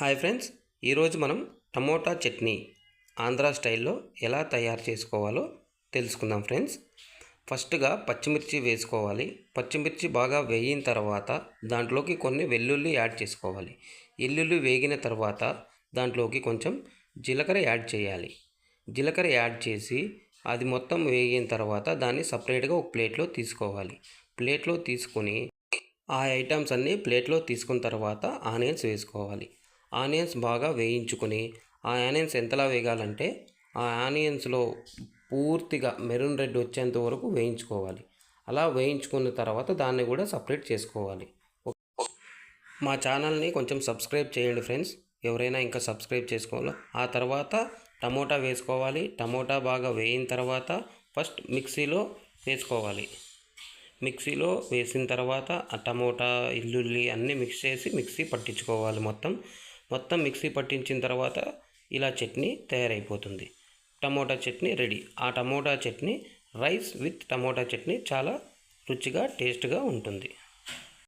Hi friends ఈరోజు మనం tomato chutney Andhra స్టైల్లో ఎలా తయారు చేసుకోవాలో తెలుసుకుందాం ఫ్రెండ్స్. ఫస్ట్గా పచ్చిమిర్చి వేసుకోవాలి. పచ్చిమిర్చి బాగా వేగిన తర్వాత దాంట్లోకి కొన్ని వెల్లుల్లి యాడ్ చేసుకోవాలి. వెల్లుల్లి వేగిన తర్వాత దాంట్లోకి కొంచెం జీలకర్ర యాడ్ చేయాలి. జీలకర్ర యాడ్ చేసి అది మొత్తం వేగిన తర్వాత దాన్ని సపరేట్గా ఒక ప్లేట్లో తీసుకోవాలి. ప్లేట్లో తీసుకొని ఆ ఐటమ్స్ అన్నీ ప్లేట్లో తీసుకున్న తర్వాత ఆనియన్స్ వేసుకోవాలి. ఆనియన్స్ బాగా వేయించుకొని ఆ ఆనియన్స్ ఎంతలా వేగాలంటే ఆ ఆనియన్స్లో పూర్తిగా మెరూన్ రెడ్ వచ్చేంత వరకు వేయించుకోవాలి. అలా వేయించుకున్న తర్వాత దాన్ని కూడా సపరేట్ చేసుకోవాలి. మా ఛానల్ని కొంచెం సబ్స్క్రైబ్ చేయండి ఫ్రెండ్స్. ఎవరైనా ఇంకా సబ్స్క్రైబ్ చేసుకోవాలో? ఆ తర్వాత టమోటా వేసుకోవాలి. టమోటా బాగా వేయిన తర్వాత ఫస్ట్ మిక్సీలో వేసుకోవాలి. మిక్సీలో వేసిన తర్వాత ఆ టమోటా ఇల్లుల్లి అన్నీ మిక్స్ చేసి మిక్సీ పట్టించుకోవాలి మొత్తం. మొత్తం మిక్సీ పట్టించిన తర్వాత ఇలా చట్నీ తయారైపోతుంది. Tomato chutney ready. ఆ tomato chutney rice with tomato chutney చాలా రుచిగా టేస్ట్గా ఉంటుంది.